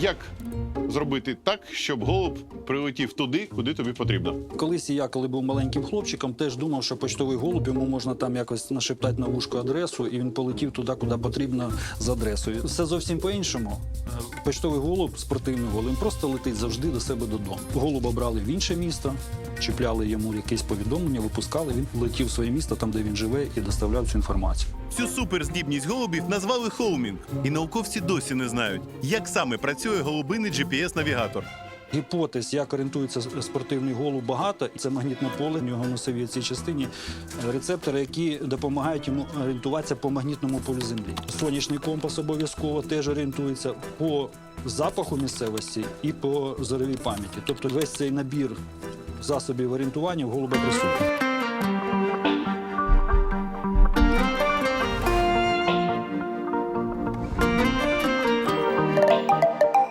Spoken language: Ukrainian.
Як зробити так, щоб голуб прилетів туди, куди тобі потрібно? Колись я, коли був маленьким хлопчиком, теж думав, що почтовий голуб йому можна там якось нашептати на вушку адресу, і він полетів туди, куди потрібно з адресою. Все зовсім по-іншому. Почтовий голуб, спортивний голуб, просто летить завжди до себе додому. Голуба брали в інше місто, чіпляли йому якесь повідомлення, випускали. Він летів в своє місто, там де він живе, і доставляв цю інформацію. Цю суперздібність голубів назвали хоумінг, і науковці досі не знають, як саме працює голубиний GPS-навігатор. Гіпотез, як орієнтується спортивний голуб, багато. Це магнітне поле, в нього в носовій цій частині е, рецептори, які допомагають йому орієнтуватися по магнітному полю землі. Сонячний компас обов'язково теж орієнтується по запаху місцевості і по зоровій пам'яті. Тобто весь цей набір засобів орієнтування в голуба присутній.